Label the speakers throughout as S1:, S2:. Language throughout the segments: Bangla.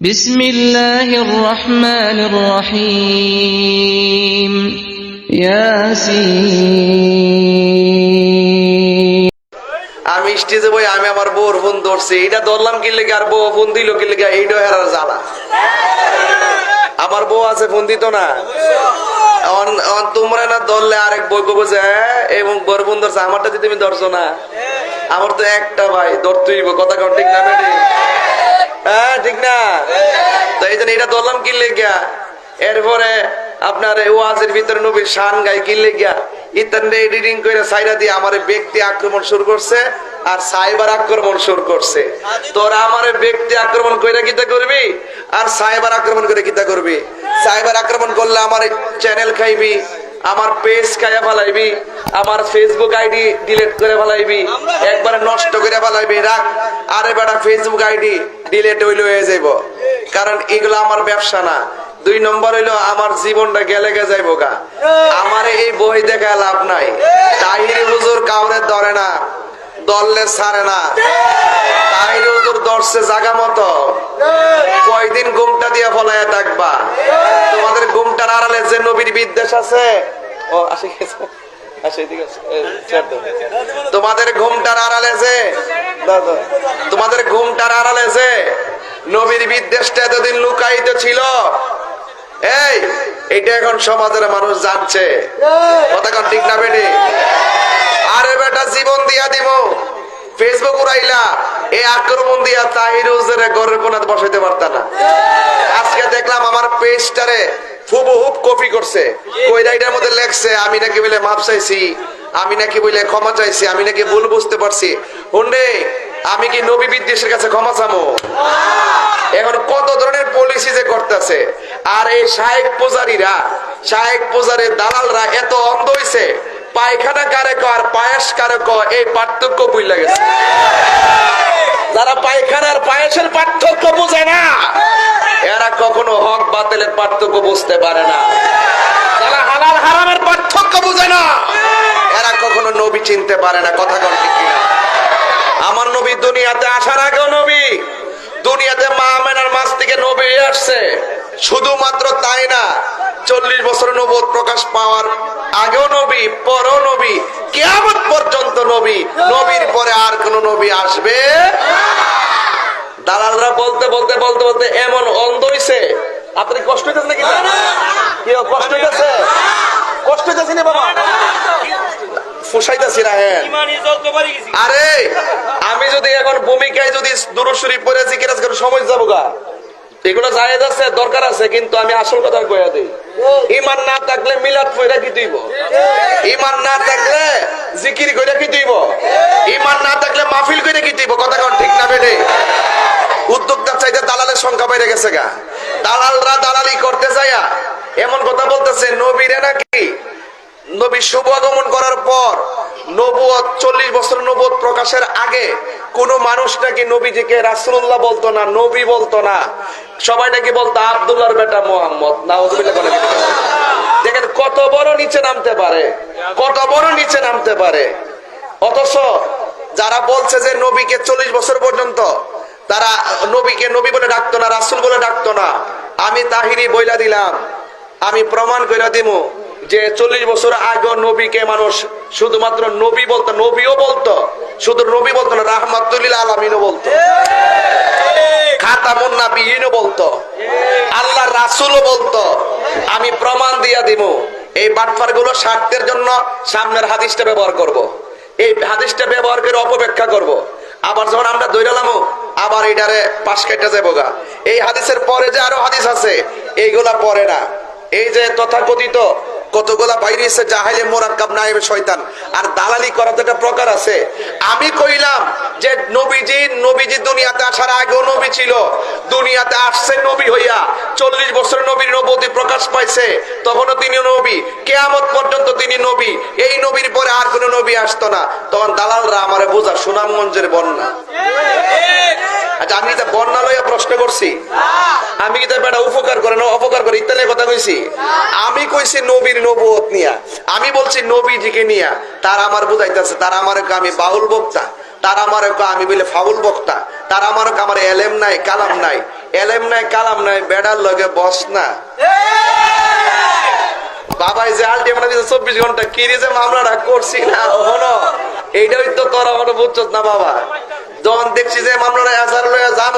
S1: بسم الله الرحمن الرحيم ياسين
S2: আমি স্টেজে বই আমি আমার বউর ফোন ধরছি এটা ধরলাম কি লেগে আর বউ ফোন দিল কি লেগে এইটা হেরার জ্বালা আমার বউ আছে ফোন দিত না অন- অন তোমরা না ধরলে আরেক বই কবো যে হ্যাঁ, এবং বর ফোন ধরছে আমারটা যদি তুমি ধরছো না আমার তো একটা ভাই ধরতেই হইবো, কথা কন ঠিক না বেটি হ্যাঁ ঠিক না? তো এই জন্য এটা ধরলাম কি লেগিয়া এরপরে আপনার ওয়াজের ভিতরে নবীর শান গাই কি লেগিয়া ইত্যাদি এডিটিং করে সাইডা দিয়ে আমার ব্যক্তি আক্রমণ শুরু করছে আর সাইবার আক্রমণ শুরু করছে। তোরা আমার ব্যক্তি আক্রমণ করে কিতা করবি? আর সাইবার আক্রমণ করে কিতা করবি? সাইবার আক্রমণ করলে আমার চ্যানেল খাইবি আমার পেজ খাইয়া ফেলাইবি, আমার ফেসবুক আইডি ডিলিট করে ফেলাইবি, একবারে নষ্ট করে ফেলাইবি, রাখ। আরে বেটা ফেসবুক আইডি ডিলিট হইলে হয়ে যাইব। কারণ এগুলো আমার ব্যবসা না। দুই নম্বর হইল আমার জীবনটা গেলে গে যাইব গা। আমার এই বই দেখা লাভ নাই। তাহিরি হুজুর কাউরে ধরে না দললে ছাড়ে না। তাহিরি ধরছে জাগা মতো। কয়দিন ঘুমটা দিয়ে ফলাইয়া থাকবা? তোমাদের ঘুমটার আড়ালে যে নবীর বিদ্বেষ আছে। ও, আসে গেছে। তোমাদের ঘুমটার আড়ালে যে। তোমাদের ঘুমটার আড়ালে যে নবীর বিদ্বেষটা এতদিন লুকায়িত ছিল। এই, এটা এখন সমাজের মানুষ জানছে। কথা ঠিক না বেটি? আরে বেটা, জীবন দিয়া দিব ফেসবুক উড়াইলা। এই আক্রমণ দিয়া তাহির হুজুরে গরের কোনাতে বসাইতে পারতা না। আজকে দেখলাম আমার পেজটারে হুবহুব কপি করছে। কইরাইটার মধ্যে লেখছে, আমি নাকি বলে মাপ চাইছি, আমি নাকি বলে ক্ষমা চাইছি, আমি নাকি ভুল বুঝতে পারছি। হুন্ডে আমি কি নবী বিদ্বেষের কাছে ক্ষমা চামো এখন কত ধরনের পলিসি যে করতেছে। আর এই শাহেক পূজারীরা শাহেক পূজারের দালালরা এত অন্ধ হইছে, পায়খানা কারে ক আর পায়েস কারে এই পার্থক্য বুঝলা গেছে যারা পায়খানার পায়েসের পার্থক্য বুঝে না, এরা কখনো হক বাতিলের পার্থক্য বুঝতে পারে না। যারা হালাল হারামের পার্থক্য বুঝে না, এরা কখনো নবী চিনতে পারে না, কথা কন। আমার নবী দুনিয়াতে আসার আগেও নবী, দুনিয়াতে মা আমেনার মাছ থেকে নবী আসছে। শুধুমাত্র তাই না, চল্লিশ বছর নবদ প্রকাশ পাওয়ার আগেও নবী, পরও নবী, কেয়ামত পর্যন্ত নবী, নবীর পরে আর কোন নবী আসবে দালালরা বলতে বলতে বলতে বলতে এমন অন্ধ হইছে। আপনি কষ্ট হইতেছে নাকি? কি কষ্ট হইতেছে? কষ্ট হইতেছে না বাবা? ফুসাইতেছি না হ্যাঁ
S3: ইমানি যত পারি গেছি।
S2: আরে আমি যদি এখন ভূমিকায় যদি করে সময় যাব গা। এগুলো জায়েজ আছে দরকার আছে কিন্তু আমি আসল কথা কইয়া দিই। ইমান না থাকলে মিলাদ কইরা কি দিব ইমান না থাকলে জিকির কইরা কি দিব ইমান না থাকলে মাহফিল কইরা কি দিব কথা কোন ঠিক না বেটে উদ্যোক্তার চাইতে দালালের সংখ্যা বেড়ে গেছে গা। দালালরা দালালি করতে যায়া এমন কথা বলতেছে, নবীরে নাকি? নবী শুভ আগমন করার পর নবুয়ত চল্লিশ বছর নবুয়ত প্রকাশের আগে কোন মানুষ নাকি নবীজিকে রাসুল্লাহ বলতো না, নবী বলতো না। সবাই নাকি বলতো, আবদুল্লাহর বেটা মোহাম্মদ। বলে দেখেন কত বড় নিচে নামতে পারে, কত বড় নিচে নামতে পারে। অথচ যারা বলছে যে নবীকে চল্লিশ বছর পর্যন্ত তারা নবীকে নবী বলে ডাকতো না, রাসুল বলে ডাকতো না। আমি তাহিরি বইলা দিলাম। আমি প্রমাণ করে দিব যে চল্লিশ বছর আগে নবীকে মানুষ শুধুমাত্র নবী বলতো, নবীও বলতো, শুধু নবী বলতো না, রাহমাতুল্লিল আলমিনও বলতো। খাতামুন নাবিয়িনও বলতো। আল্লাহ রাসূলও বলতো। আমি প্রমাণ দিয়া দিব এই বাটফারগুলো স্বার্থের জন্য সামনের হাদিসটা ব্যবহার করব। এই হাদিসটা ব্যবহার করে অপব্যাখ্যা করব। আবার যখন আমরা দৈরালামো আবার এটারে পাশ কেটে যাব গা এই হাদিসের পরে যে আরও হাদিস আছে এইগুলা পরে না। এই যে তথাকথিত কতগুলা বাইরে এসে জাহাইলে মোরাক্কাব নাইবে শয়তান, আর দালালি করার তো একটা প্রকার আছে। আমি কইলাম যে নবীজি নবীজি দুনিয়াতে আসার আগেও নবী ছিল। দুনিয়াতে আসছে নবী হইয়া, চল্লিশ বছর নবীর নবতী প্রকাশ পাইছে। তখনও তিনি নবী, কেয়ামত পর্যন্ত তিনি নবী। এই নবীর পরে আর কোন নবী আসতো না। তখন দালালরা আমারে বোঝা সুনামগঞ্জের বন্যা আচ্ছা আমি এটা বন্যা লইয়া প্রশ্ন করছি, আমি তার বেটা উপকার করে না অপকার করে? ইত্যাদি কথা কইছি। আমি কইছি নবীর নবুয়ত নিয়া। আমি বলছি নবীজিকে নিয়া। তার আমার বুঝাইতেছে, তার আমার আমি বাউল বক্তা। তার আমার আমি বলে ফাউল বক্তা। তার আমার আমার এলেম নাই, কালাম নাই। এলেম নাই, কালাম নাই, বেড়ার লগে বস না। বাবাই যে আলটিমেট দিছে চব্বিশ ঘণ্টা কি যে মামলাটা করছি না হনো এইটাই তো তোরা হনো বুঝছস না বাবা। যখন দেখছি যে মামলাটা আসার লয়ে যাব,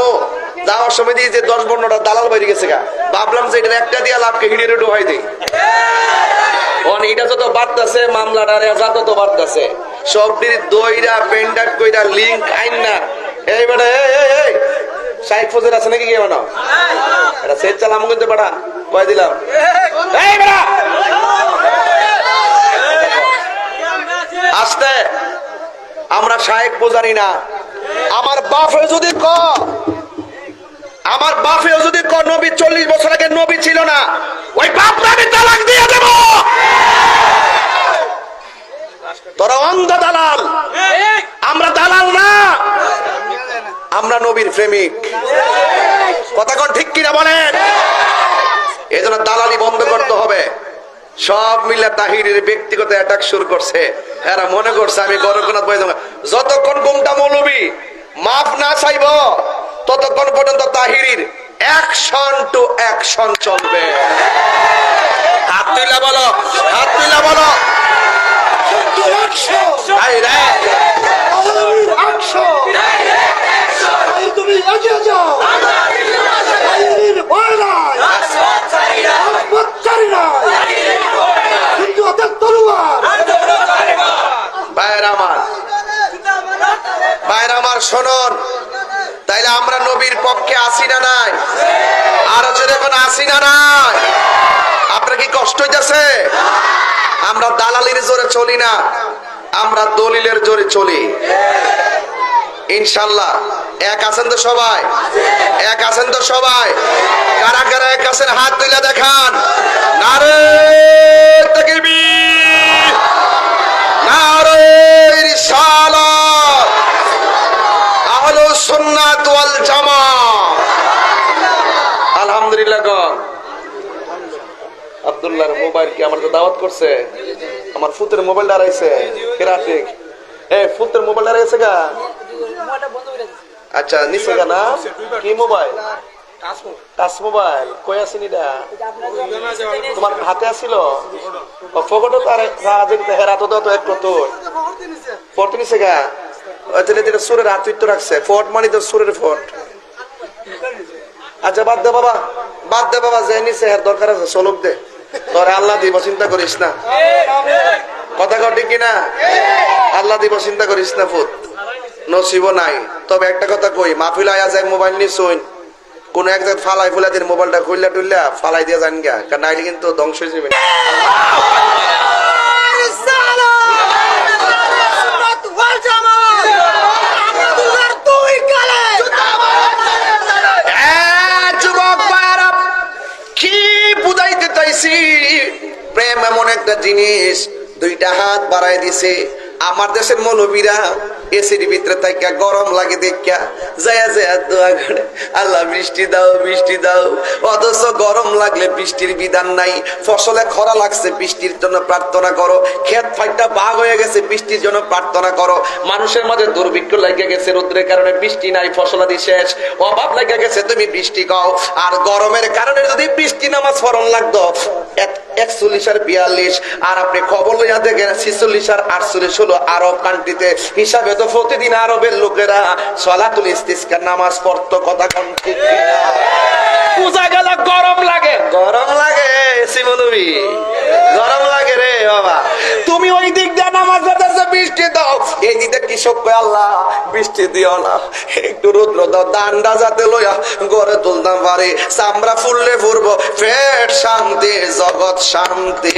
S2: যাওয়ার সময় দিয়ে যে দশ পনেরোটা দালাল বাইরে গেছে গা। ভাবলাম যে এটা একটা দিয়া লাভকে হিড়ে রেডো হয় দিই। এটা যত দইরা কইরা লিঙ্ক আছে নাকি কে এটা দিলাম। আসতে। আমরা শায়েক পূজারি না। আমার বাপে যদি ক, আমার বাপেও যদি ক, নবী চল্লিশ বছর আগে নবী ছিল না, ওই বাপ আমি তালাক দিয়ে দেব। তোরা অন্ধ দালাল। আমরা দালাল না। আমরা নবীর প্রেমিক। কথা ঠিক কিনা বলেন? এই জন্য দালালি বন্ধ করতে হবে। সব মিলে তাহিরের ব্যক্তিগত অ্যাটাক শুরু করছে। এরা মনে করছে আমি গরকনাথ ভাই যতক্ষণ গুমটা মৌলবি মাপ না চাইব ততক্ষণ পর্যন্ত তাহিরির অ্যাকশন টু অ্যাকশন চলবে। হাত তুইলা বলো হাত তুইলা বলো।
S3: তুমি এগিয়ে যাও আইনের ভয় নাই আত্মচারী নাই কিন্তু ওদের তলোয়ার
S2: ভাইয়ের আমার ভাইয়ের আমার শোনন তাইলে আমরা নবীর পক্ষে আসি না নাই আরও জোরে এখন আসি না নাই। আপনার কি কষ্ট হইতেছে? আমরা দালালির জোরে চলি না, আমরা দলিলের জোরে চলি। ইনশাল্লাহ, এক আছেন তো সবাই, এক আছেন তো সবাই। কারা কারা এক আছেন, হাত তুলে দেখান। নারে তাকবীর, নারে আব্দুল্লাহর মোবাইল কি আমার দাওয়াত করছে? আমার ফুতের মোবাইল দাঁড়াইছে। কেরাটিক এ, ফুতের মোবাইল দাঁড়াইছে গা। আচ্ছা নিচে গা না? কি মোবাইল? Touch mobile. কই আসিনি দা তোমার হাতে আসিল ফকটো তার রাজে হেরা তো এক কত ফটো নিচে গা। তাহলে যেটা সুরের হাত রাখছে। ফট মানে তো সুরের ফট। আচ্ছা বাদ দে বাবা। বাদ দে বাবা, যে এর দরকার আছে চলক দে। তোরে আল্লাহ দিব, চিন্তা করিস না। কথা ঘটে কিনা? আল্লাহ দিব, চিন্তা করিস না ফুদ নসিব নাই। তবে একটা কথা কই, মাহফিল আয়া যায়, মোবাইল নিয়ে শুন কোন এক জায়গায় ফালাই ফুলা দিন, মোবাইলটা খুললা টুললা ফালাই দিয়ে যান গা নাইলে কিন্তু ধ্বংস হয়ে যাবে হ্যাঁ, যুবক ভাইয়েরা, কি চাইছি প্রেম এমন একটা জিনিস দুইটা হাত বাড়াই দিছে। আমার দেশের মৌলবীরা এসির ভিতরে থাকা গরম লাগে দেখা যায়া যায়া দোয়া করে, আল্লাহ, বৃষ্টি দাও বৃষ্টি দাও। অথচ গরম লাগলে বৃষ্টির বিধান নাই। ফসলে খরা লাগছে, বৃষ্টির জন্য প্রার্থনা করো। ক্ষেত ফাইটটা বাঘ হয়ে গেছে, বৃষ্টির জন্য প্রার্থনা করো। মানুষের মাঝে দুর্ভিক্ষ লাগে গেছে, রোদ্রের কারণে বৃষ্টি নাই, ফসলাদি শেষ। অভাব লাগে গেছে, তুমি বৃষ্টি কও আর গরমের কারণে যদি বৃষ্টি নামাজ ফরন লাগতো, এক- একচল্লিশ আর বিয়াল্লিশ। আর আপনি খবর লইয়া দেখেন, ছিচল্লিশ আর আটচল্লিশ হলো আরব কান্ট্রিতে হিসাবে তো প্রতিদিন আরবের লোকেরা সলাতুল ইস্তিস্কার নামাজ পড়তো কথা কন ঠিক? বোঝা গেল গরম লাগে। গরম লাগে শিবনবী গরম লাগে রে বাবা। তুমি ওই দিক দিয়ে নামাজ পড়তেছো বৃষ্টি দাও। এই দিকে কৃষক আল্লাহ বৃষ্টি দিও না। একটু রুদ্র দাও দান্ডা যাতে লইয়া গড়ে তুলতাম পারি। চামড়া ফুললে ফুরবো পেট শান্তি জগৎ শান্তি।